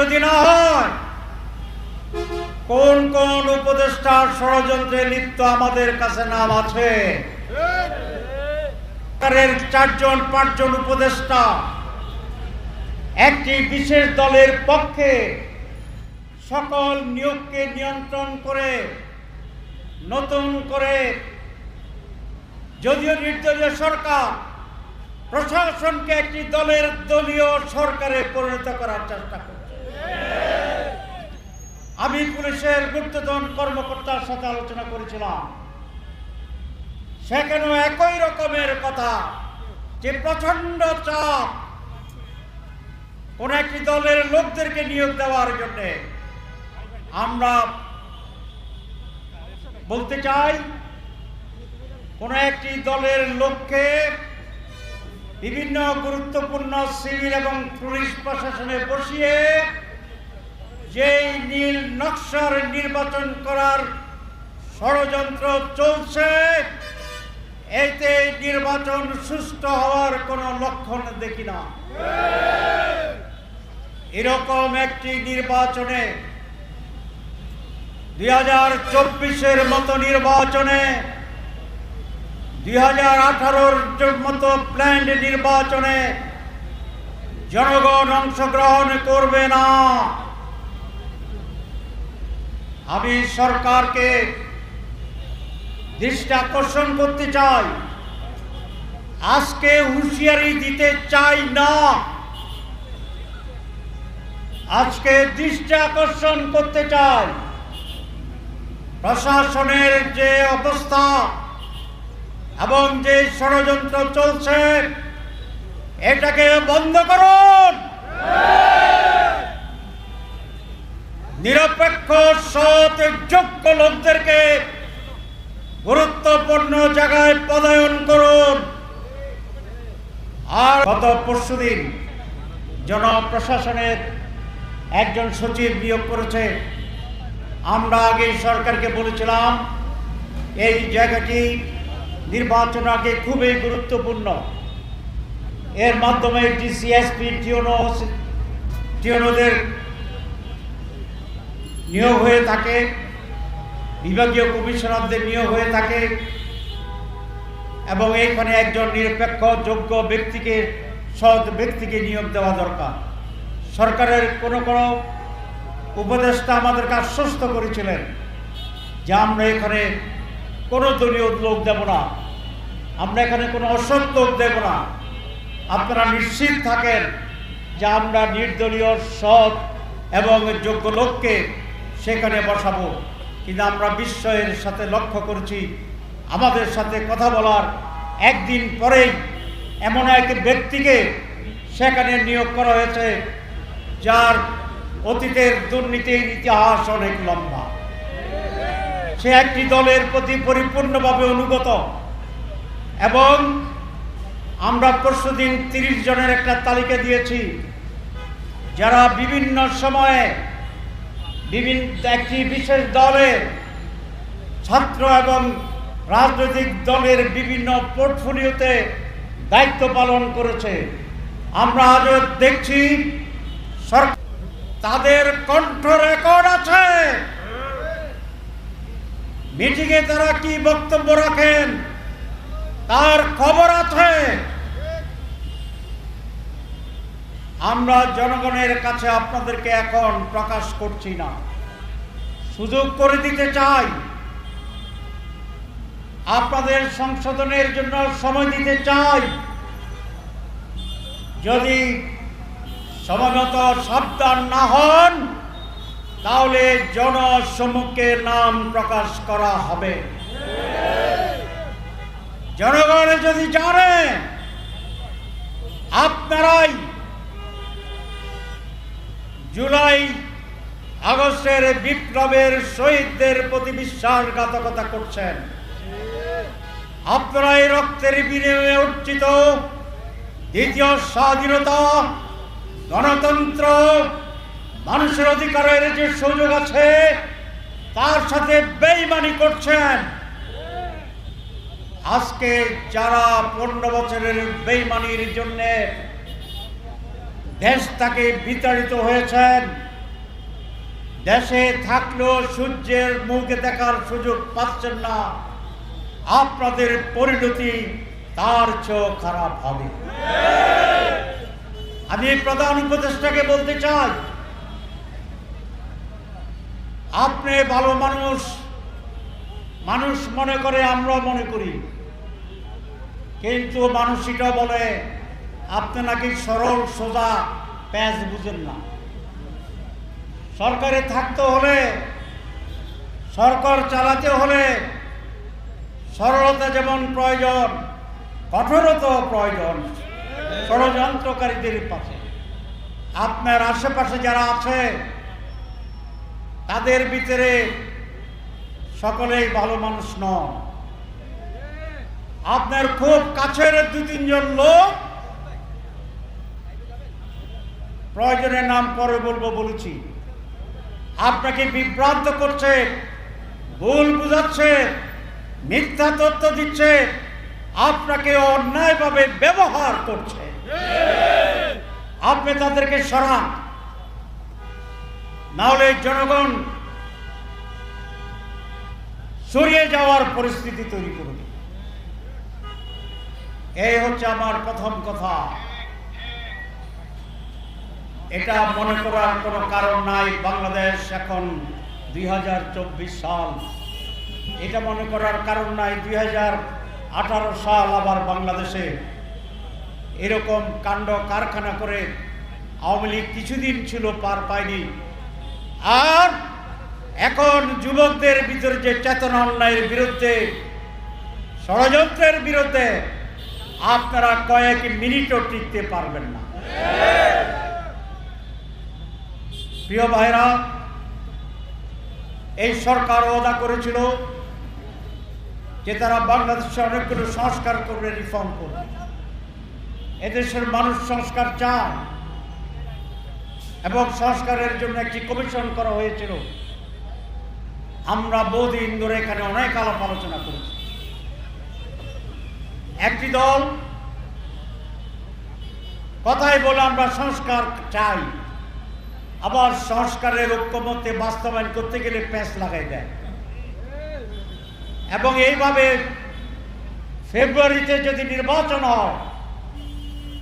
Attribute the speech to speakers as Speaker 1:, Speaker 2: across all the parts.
Speaker 1: যদি না হয়, কোন কোন উপদেষ্টার ষড়যন্ত্রে লিপ্ত আমাদের কাছে নাম আছে? চারজন, পাঁচজন উপদেষ্টা একটি বিশেষ দলের পক্ষে সকল নিয়োগকে নিয়ন্ত্রণ করে, নতুন করে, যদিও নির্দলীয় সরকার প্রশাসনকে একটি দলের দলীয় সরকারে পরিণত করার চেষ্টা করছে। আমি পুলিশের গুপ্তধন কর্মকর্তার সাথে আলোচনা করেছিলাম। সেখানেও একই রকমের কথা, যে প্রচণ্ড চাপ কোন একটি দলের লোকদেরকে নিয়োগ দেওয়ার জন্য। আমরা বলতে চাই, কোন একটি দলের লোককে বিভিন্ন গুরুত্বপূর্ণ সিভিল এবং পুলিশ প্রশাসনে বসিয়ে যেই নীল নকশার নির্বাচন করার ষড়যন্ত্র চলছে, এতে নির্বাচন সুষ্ঠু হওয়ার কোনো লক্ষণ দেখি না। এরকম একটি নির্বাচনে দুই হাজার চব্বিশের মতো নির্বাচনে দুই হাজার আঠারোর মতো প্ল্যান্ড নির্বাচনে জনগণ অংশগ্রহণ করবে না। আমি সরকারকে দৃষ্টি আকর্ষণ করতে চাই। আজকে হুঁশিয়ারি দিতে চাই না। আজকে দৃষ্টি আকর্ষণ করতে চাই। প্রশাসনের যে অবস্থা এবং যে ষড়যন্ত্র চলছে, এটাকে বন্ধ করুন। নিরপেক্ষ, সৎ, যোগ্য লোকদেরকে গুরুত্বপূর্ণ জায়গায় পদায়ন করুন। আর গত পরশুদিন জনপ্রশাসনের একজন সচিব নিয়োগ করেছে। আমরা আগে সরকারকে বলেছিলাম, এই জায়গাটি নির্বাচন আগে খুবই গুরুত্বপূর্ণ। এর মাধ্যমে ডিসিএসপি টিওনো, টিওনোদের নিয়োগ হয়ে থাকে, বিভাগীয় কমিশনারদের নিয়োগ হয়ে থাকে, এবং এইখানে একজন নিরপেক্ষ, যোগ্য ব্যক্তিকে, সৎ ব্যক্তিকে নিয়োগ দেওয়া দরকার। সরকারের কোনো কোনো উপদেষ্টা আমাদেরকে আশ্বস্ত করেছিলেন, যে আমরা এখানে কোনো দলীয় লোক দেব না, আমরা এখানে কোনো অসৎ লোক দেব না। আপনারা নিশ্চিত থাকেন যে আমরা নির্দলীয়, সৎ এবং যোগ্য লোককে সেখানে বসাবো। কিন্তু আমরা বিস্ময়ের সাথে লক্ষ্য করছি, আমাদের সাথে কথা বলার একদিন পরেই এমন এক ব্যক্তিকে সেখানে নিয়োগ করা হয়েছে, যার অতীতের দুর্নীতির ইতিহাস অনেক লম্বা। সে একটি দলের প্রতি পরিপূর্ণভাবে অনুগত এবং আমরা পরশুদিন তিরিশ জনের একটা তালিকা দিয়েছি, যারা বিভিন্ন সময়ে বিভিন্ন একটি বিশেষ দলের ছাত্র এবং রাজনৈতিক দলের বিভিন্ন পোর্টফোলিওতে দায়িত্ব পালন করেছে। আমরা আজও দেখছি তাদের কণ্ঠ রেকর্ড আছে। মিটিংয়ে তারা কি বক্তব্য রাখেন? তার খবর আছে। আমরা জনগণের কাছে আপনাদেরকে এখন প্রকাশ করছি না। সুযোগ করে দিতে চাই। আপনাদের সংশোধনের জন্য সময় দিতে চাই। যদি সময়মত সাবধান না হন, তাহলে জনসম্মুখে নাম প্রকাশ করা হবে। জনগণ যদি জানে, আপনারাই জুলাই আগস্টের বিপ্লবের শহীদদের প্রতি বিশ্বাসঘাতকতা করছেন। আপনারা এই রক্তের বিনিময়ে অর্জিত দ্বিতীয় স্বাধীনতা, গণতন্ত্র, মানুষের অধিকারের যে সুযোগ আছে, তার সাথে বেইমানি করছেন। আজকে যারা পনেরো বছরের বেইমানির জন্যে দেশ তাকে বিতাড়িত হয়েছেন। দেশে থাকলেও সূর্যের মুখ দেখার সুযোগ পাচ্ছেন না। আপনাদের পরিণতি তার চেয়েও খারাপ হবে। আমি প্রধান উপদেষ্টাকে বলতে চাই, আপনি ভালো মানুষ মানুষ মনে করে আমরা মনে করি। কিন্তু মানুষ এটা বলে আপনি নাকি সরল, সোজা, প্যাঁচ বুঝেন না। সরকারে থাকতে হলে, সরকার চালাতে হলে সরলতা যেমন প্রয়োজন কঠোরতা প্রয়োজন, ষড়যন্ত্রকারীদের পাশে। আপনার আশেপাশে যারা আছে, তাদের ভিতরে সকলেই ভালো মানুষ নন। আপনার খুব কাছের দু তিনজন লোক প্রয়োজনের নাম পরে বলব, বলেছি। আপনাকে বিভ্রান্ত করছে, ভুল বুঝাচ্ছে, মিথ্যা তথ্য দিচ্ছে, আপনাকে অন্যায়ভাবে ব্যবহার করছে। আপনি তাদেরকে সরান। নাহলে জনগণ সরিয়ে যাওয়ার পরিস্থিতি তৈরি করবে। এই হচ্ছে আমার প্রথম কথা। এটা মনে করার কোনো কারণ নাই, বাংলাদেশ এখন দুই হাজার চব্বিশ সাল। এটা মনে করার কারণ নাই, দুই হাজার আঠারো সাল আবার বাংলাদেশে। এরকম কাণ্ড কারখানা করে আওয়ামী লীগ কিছুদিন ছিল পার পায়নি। আর এখন যুবকদের ভিতরে যে চেতনা অন্যায়ের বিরুদ্ধে, ষড়যন্ত্রের বিরুদ্ধে আপনারা কয়েক মিনিটও টিকতে পারবেন না। প্রিয় ভাইরা, এই সরকার ওদা করেছিল যে তারা বাংলাদেশে অনেকগুলো সংস্কার করবে রিফর্ম করবে। এদেশের মানুষ সংস্কার চায় এবং সংস্কারের জন্য একটি কমিশন করা হয়েছিল। আমরা বহুদিন ধরে এখানে অনেক আলাপ আলোচনা করেছি। একটি দল কথাই বলে আমরা সংস্কার চাই। আবার সংস্কারের ঐক্যমত্যে বাস্তবায়ন করতে গেলে প্যাঁচ লাগাই দেয়। এবং এইভাবে ফেব্রুয়ারিতে যদি নির্বাচন হয়,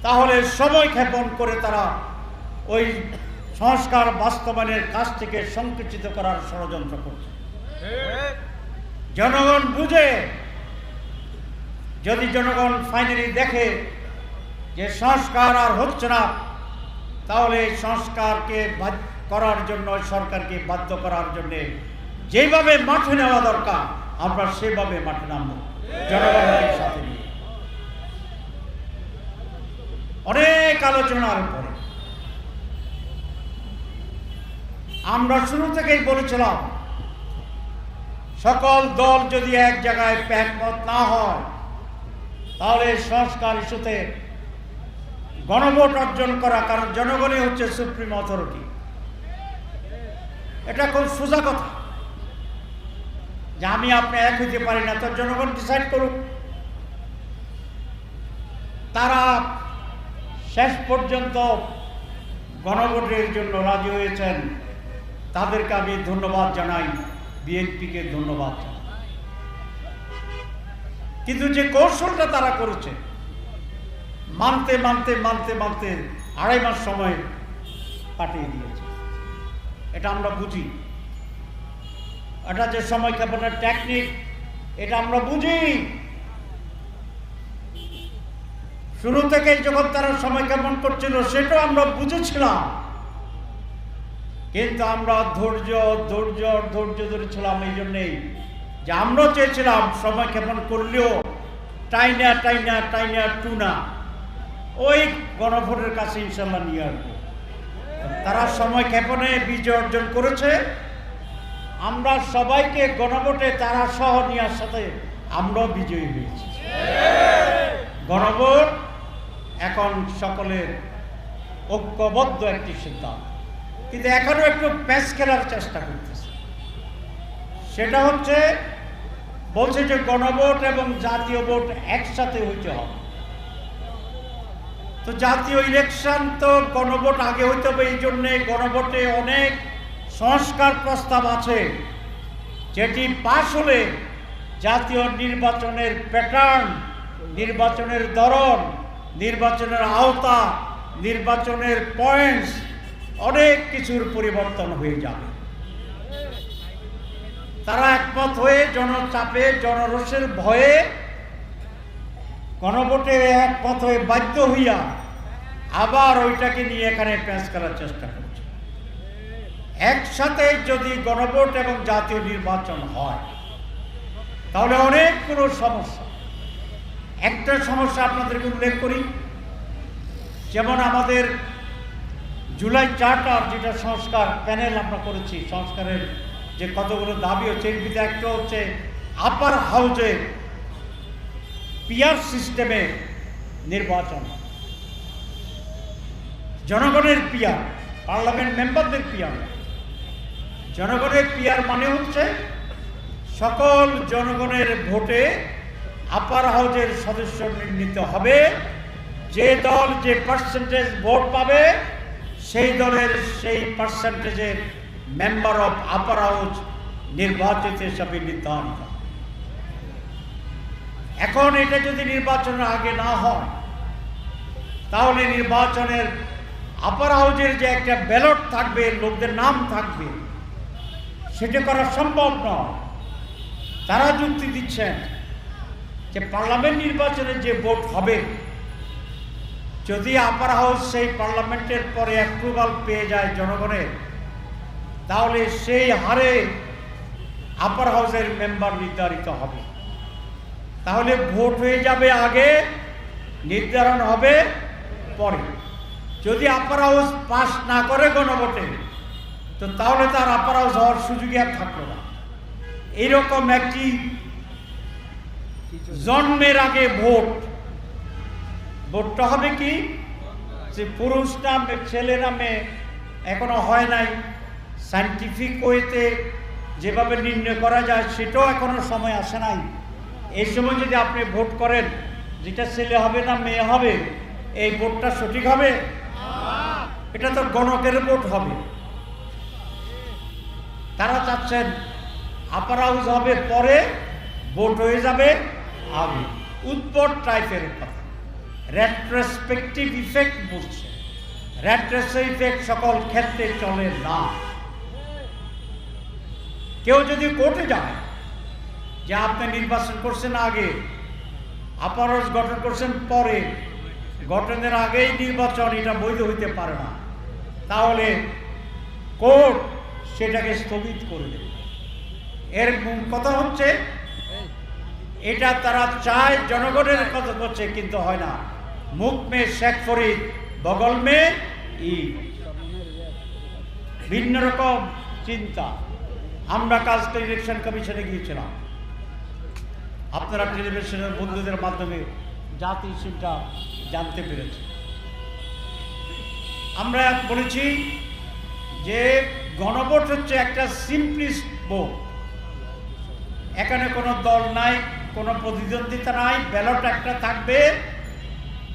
Speaker 1: তাহলে সময় ক্ষেপণ করে তারা ওই সংস্কার বাস্তবায়নের কাজ থেকে সংকুচিত করার ষড়যন্ত্র করছে। জনগণ বুঝে, যদি জনগণ ফাইনালি দেখে যে সংস্কার আর হচ্ছে না তাহলে এই সংস্কারকে করার জন্য, সরকারকে বাধ্য করার জন্য যেভাবে মাঠে নেওয়া দরকার, আমরা সেভাবে মাঠে নামবো। জনগণের সাথে অনেক আলোচনার পরে আমরা শুরু থেকেই বলেছিলাম, সকল দল যদি এক জায়গায় একমত না হয়, তাহলে সংস্কার ইস্যুতে গণভোট অর্জন করা, কারণ জনগণই হচ্ছে সুপ্রিম অথরিটি এটা খুব সোজা কথা। যে আমি আপনি এক হইতে পারি না, তো জনগণ ডিসাইড করুক। তারা শেষ পর্যন্ত গণভোটের জন্য রাজি হয়েছেন। তাদেরকে আমি ধন্যবাদ জানাই, বিএনপিকে ধন্যবাদ জানাই। কিন্তু যে কৌশলটা তারা করেছে মানতে মানতে মানতে মানতে আড়াই মাস সময় কাটিয়ে দিয়েছে। এটা আমরা বুঝি। এটা যে সময় ক্ষেপণের টেকনিক এটা আমরা বুঝি। শুরু থেকে যখন তারা সময় কেমন করছিল, সেটাও আমরা বুঝেছিলাম। কিন্তু আমরা ধৈর্য ধৈর্য ধৈর্য ধরেছিলাম এই জন্যেই যে আমরা চেয়েছিলাম সময় কেমন করলেও টাইনা টাইনা টাইনা টুনা ওই গণভোটের কাছে ইনশাল্লাহ নিয়ে আসব। তারা সময় ক্ষেপণে বিজয় অর্জন করেছে। আমরা সবাইকে গণভোটে তারা সহ নেওয়ার সাথে আমরাও বিজয়ী হয়েছি। গণভোট এখন সকলের ঐক্যবদ্ধ একটি সিদ্ধান্ত। কিন্তু এখনও একটু প্যাচ খেলার চেষ্টা করতেছে। সেটা হচ্ছে, বলছে যে গণভোট এবং জাতীয় ভোট একসাথে হইতে হবে। তো জাতীয় ইলেকশন তো গণভোট আগে হইতে হবে, এই জন্যে গণভোটে অনেক সংস্কার প্রস্তাব আছে। যেটি পাশ হলে জাতীয় নির্বাচনের প্যাটার্ন, নির্বাচনের ধরন, নির্বাচনের আওতা, নির্বাচনের পয়েন্টস অনেক কিছুর পরিবর্তন হয়ে যাবে। তারা একমত হয়ে জনচাপে, জনরোষের ভয়ে গণভোটে এক পথে বাধ্য হইয়া আবার ওইটাকে নিয়ে এখানে পেশ করার চেষ্টা করছে। একসাথে যদি গণভোট এবং জাতীয় নির্বাচন হয়, তাহলে অনেকগুলো সমস্যা। একটা সমস্যা আপনাদেরকে উল্লেখ করি, যেমন আমাদের জুলাই চার্টার যেটা সংস্কার প্যানেল আমরা করেছি, সংস্কারের যে কতগুলো দাবি হচ্ছে, এর ভিতরে একটা হচ্ছে আপার হাউজে পিয়ার সিস্টেমে নির্বাচন। জনগণের পিয়ার পার্লামেন্ট মেম্বারদের পিয়ার জনগণের পিয়ার মানে হচ্ছে সকল জনগণের ভোটে আপার হাউজের সদস্য নির্ণীত হবে। যে দল যে পার্সেন্টেজ ভোট পাবে, সেই দলের সেই পার্সেন্টেজের মেম্বার অফ আপার হাউস নির্বাচিত হিসাবে নির্ধারণ। এখন এটা যদি নির্বাচনের আগে না হয়, তাহলে নির্বাচনের আপার হাউজের যে একটা ব্যালট থাকবে, লোকদের নাম থাকবে, সেটা করা সম্ভব নয়। তারা যুক্তি দিচ্ছেন যে পার্লামেন্ট নির্বাচনে যে ভোট হবে, যদি আপার হাউস সেই পার্লামেন্টের পরে অ্যাপ্রুভাল পেয়ে যায় জনগণের, তাহলে সেই হারে আপার হাউসের মেম্বার নির্ধারিত হবে। তাহলে ভোট হয়ে যাবে আগে, নির্ধারণ হবে পরে। যদি আপার হাউস পাস না করে গণভোটে, তো তাহলে তার আপার হাউস হওয়ার সুযোগই আর থাকল না। এইরকম একটি জন্মের আগে ভোট। ভোটটা হবে কি? যে পুরুষ না, মে- ছেলে না মেয়ে এখনও হয় নাই। সাইন্টিফিক ওয়েতে যেভাবে নির্ণয় করা যায়, সেটাও এখনও সময় আসে নাই। এই সময় যদি আপনি ভোট করেন, যেটা ছেলে হবে না মেয়ে হবে, এই ভোটটা সঠিক হবে? এটা তো গণকের ভোট হবে। তারা চাচ্ছেন আপার হাউস হবে, পরে ভোট হয়ে যাবে আগে উৎপট টাইপের কথা। রেট্রোস্পেক্টিভ ইফেক্ট বলছে রেট্রোসো ইফেক্ট সকল ক্ষেত্রে চলে না। কেউ যদি কোর্টে যায় যে আপনি নির্বাচন করছেন আগে, আপারস গঠন করছেন পরে, গঠনের আগেই নির্বাচন এটা বৈধ হইতে পারে না। তাহলে কোর্ট সেটাকে স্থগিত করে দেবে। এর কথা হচ্ছে, এটা তারা চায় জনগণের কথা করছে কিন্তু হয় না। মুখ মে শেখ ফরিদ বগল মে ই। ভিন্ন রকম চিন্তা। আমরা কাজটা ইলেকশন কমিশনে গিয়েছিলাম। আপনারা টেলিভিশনের বন্ধুদের মাধ্যমে জাতি সেটা জানতে পেরেছি আমরা বলেছি যে গণভোট হচ্ছে একটা সিম্পলিস্ট ভোট এখানে কোনো দল নাই, কোনো প্রতিদ্বন্দ্বিতা নাই, ব্যালট একটা থাকবে,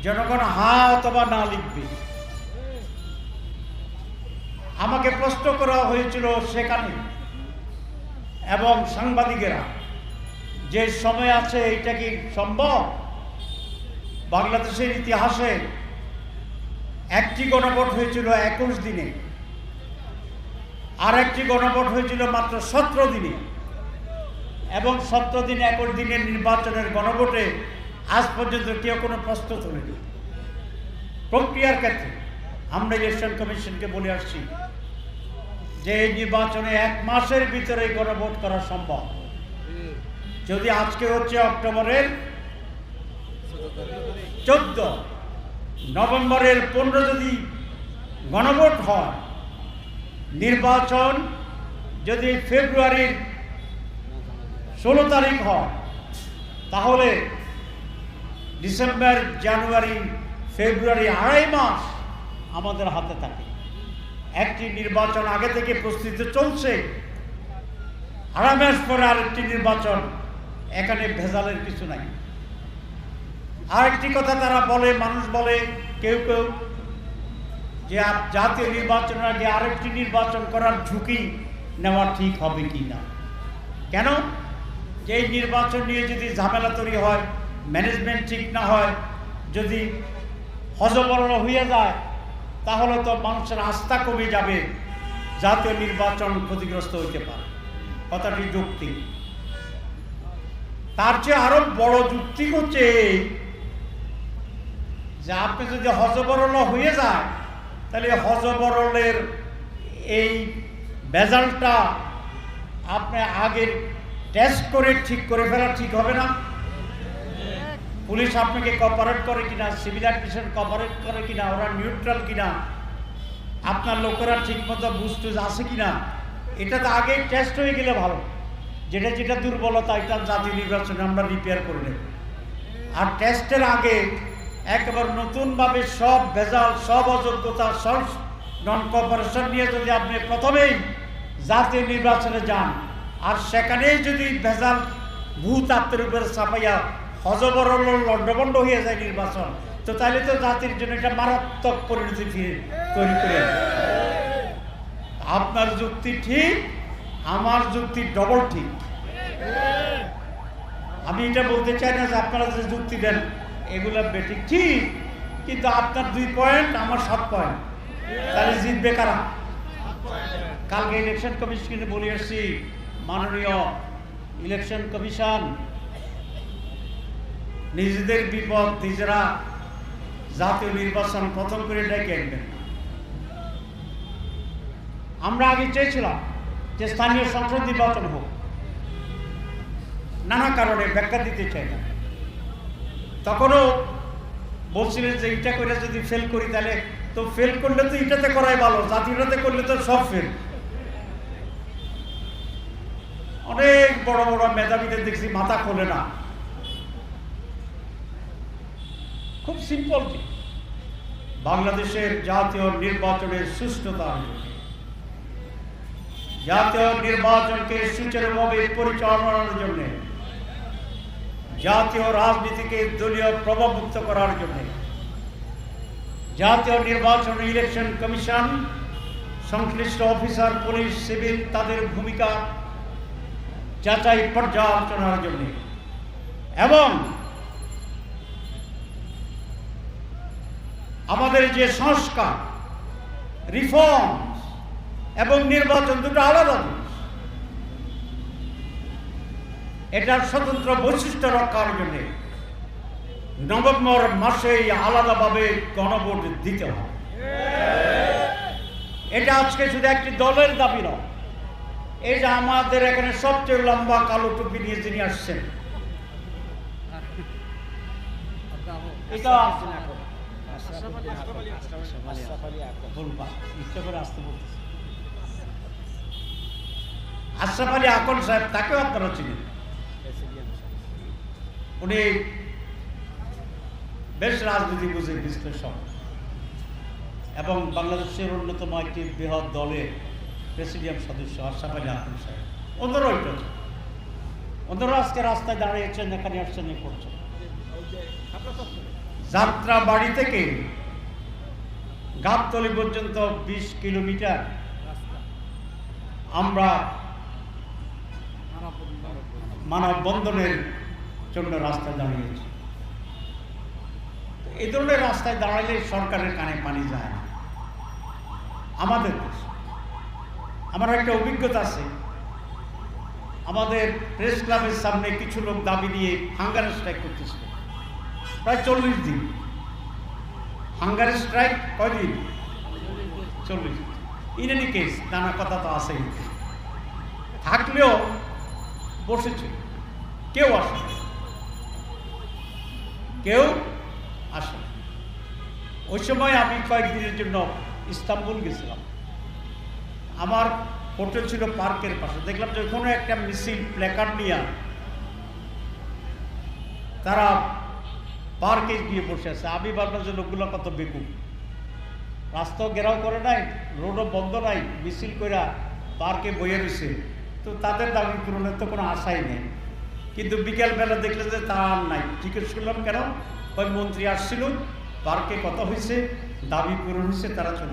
Speaker 1: জনগণ হা অথবা না লিখবে। আমাকে প্রশ্ন করা হয়েছিল সেখানে এবং সাংবাদিকেরা। যে সময় আছে এটা কি সম্ভব? বাংলাদেশের ইতিহাসে একটি গণভোট হয়েছিল একুশ দিনে। আর একটি গণভোট হয়েছিল মাত্র সতেরো দিনে। এবং সতেরো দিন একুশ দিনের নির্বাচনের গণভোটে আজ পর্যন্ত কেউ কোনো প্রশ্ন তোলেনি। প্রক্রিয়ার ক্ষেত্রে আমরা ইলেকশন কমিশনকে বলে আসছি যে এই নির্বাচনে এক মাসের ভিতরে গণভোট করা সম্ভব। যদি আজকে হচ্ছে অক্টোবরের চোদ্দ, নভেম্বরের পনেরো যদি গণভোট হয়, নির্বাচন যদি ফেব্রুয়ারির ষোলো তারিখ হয়, তাহলে ডিসেম্বর, জানুয়ারি, ফেব্রুয়ারি আড়াই মাস আমাদের হাতে থাকে। একটি নির্বাচন আগে থেকে প্রস্তুতি চলছে, আড়াই মাস পরে আরেকটি নির্বাচন এখানে ভেজালের কিছু নাই। আরেকটি কথা তারা বলে, মানুষ বলে, কেউ কেউ, যে জাতীয় নির্বাচনের আগে আরেকটি নির্বাচন করার ঝুঁকি নেওয়া ঠিক হবে কি না? কেন? যে এই নির্বাচন নিয়ে যদি ঝামেলা তৈরি হয় ম্যানেজমেন্ট ঠিক না হয়, যদি হজবরল হয়ে যায়, তাহলে তো মানুষের আস্থা কমে যাবে, জাতীয় নির্বাচন ক্ষতিগ্রস্ত হইতে পারে। কথাটি যুক্তি। তার চেয়ে আরও বড় যুক্তি হচ্ছে যে আপনি যদি হজবরল হয়ে যায়, তাহলে হজবরলের এই রেজাল্টটা আপনি আগের টেস্ট করে ঠিক করে ফেলা ঠিক হবে না। পুলিশ আপনাকে কপারেট করে কিনা সিভিল অ্যাডমিশন কপারেট করে কিনা, ওরা নিউট্রাল কিনা, আপনার লোকেরা ঠিকমতো বুঝটুজ আছে কিনা, এটা তো আগে টেস্ট হয়ে গেলে ভালো। যেটা যেটা দুর্বলতা, এটা জাতীয় নির্বাচনে আমরা রিপেয়ার করে নেব। আর টেস্টের আগে একেবারে নতুনভাবে সব ভেজাল, সব অযোগ্যতা, সব নন কপারেশন নিয়ে যদি আপনি প্রথমেই জাতীয় নির্বাচনে যান, আর সেখানেই যদি ভেজাল ভূত আত্মের উপরে চাপাইয়া হজবরল লণ্ডভণ্ড হয়ে যায় নির্বাচন, তো তাহলে তো জাতির জন্য একটা মারাত্মক পরিণতি তৈরি করে আপনার যুক্তি ঠিক আমার যুক্তি ডবল ঠিক। আমি এটা বলতে চাই না যে আপনারা যে যুক্তি দেন, এগুলো বেঠিক ঠিক, কিন্তু আপনার দুই পয়েন্ট আমার সাত পয়েন্ট তাহলে জিতবে কারা? কালকে ইলেকশন কমিশনে বলে আসছি, মাননীয় ইলেকশন কমিশন নিজেদের বিপদ নিজেরা জাতীয় নির্বাচন প্রথম করে ডেকে আনবেন। আমরা আগে চেয়েছিলাম যে স্থানীয় সংসদ নির্বাচন হোক, নানা কারণে ব্যাখ্যা দিতে চাই না। তখনও বলছিলেন যে এটা করে যদি ফেল করি তাহলে, তো ফেল করলে তো এটাতে করাই ভালো জাতীয়টাতে করলে তো সব ফেল অনেক বড় বড় মেধাবীদের দেখছি মাথা খোলে না। খুব সিম্পল বাংলাদেশের জাতীয় নির্বাচনের সুষ্ঠুতার জন্য জাতীয় নির্বাচনকে সুচারুভাবে পরিচালনার জন্য, জাতীয় রাজনীতিকে দলীয় প্রভাবমুক্ত করার জন্য, জাতীয় নির্বাচন ইলেকশন কমিশন, সংশ্লিষ্ট অফিসার, পুলিশ, সিভিল তাদের ভূমিকা যাচাই পর্যালোচনার জন্য এবং আমাদের যে সংস্কার, রিফর্ম এবং নির্বাচন দুটো আলাদা এটার স্বতন্ত্র বৈশিষ্ট্য রক্ষার জন্য নভেম্বর মাসেই আলাদাভাবে গণভোট দিতে হবে। এটা আজকে শুধু একটি দলের দাবি নয় এটা আমাদের এখানে সবচেয়ে লম্বা কালো টুপি নিয়ে যিনি আসছেন এটা আসতে বলতেছি। আশরাফ আলী আকন সাহেব তাকেও আপনারা চিনেন। উনি বেশ রাজনীতি বুঝে বিশ্লেষক এবং বাংলাদেশের অন্যতম একটি বৃহৎ দলের প্রেসিডিয়াম সদস্য আশরাফ আলী আকন সাহেব। অন্যরাও এটা অন্যরা আজকে রাস্তায় দাঁড়িয়েছেন, এখানে আসছেন করছেন। যাত্রা বাড়ি থেকে গাবতলি পর্যন্ত বিশ কিলোমিটার আমরা মানববন্ধনের জন্য রাস্তায় দাঁড়িয়েছে। এই ধরনের রাস্তায় দাঁড়ালে সরকারের কানে পানি যায় না। আমাদের দেশে। আমার একটা অভিজ্ঞতা আছে। আমাদের প্রেস ক্লাবের সামনে কিছু লোক দাবি নিয়ে হাঙ্গার স্ট্রাইক করতেছিল প্রায় চল্লিশ দিন। হাঙ্গার স্ট্রাইক কয়দিন? চল্লিশ ইন এনি কেস নানা কথা তো আসেই থাকলেও বসেছে। কেউ আসে কেউ আসে ওই সময় আমি কয়েকদিনের জন্য ইস্তাম্বুল গেছিলাম। আমার হোটেল ছিল পার্কের পাশে। দেখলাম যে কোনো একটা মিছিল, প্ল্যাকার্ড নিয়ে তারা পার্কে গিয়ে বসে আছে। আমি ভাবলাম যে লোকগুলো কত বেকুব। রাস্তাও ঘেরাও করে নাই, রোডও বন্ধ নাই, মিছিল কইরা পার্কে বইয়ে রয়েছে তো তাদের দাবি পূরণের তো কোনো আশাই নেই। কিন্তু বিকেলবেলা দেখলে যে তা আর নাই। জিজ্ঞেস করলাম কেন? ওই মন্ত্রী আসছিল পার্কে কথা হয়েছে দাবি পূরণ হয়েছে তারা চলে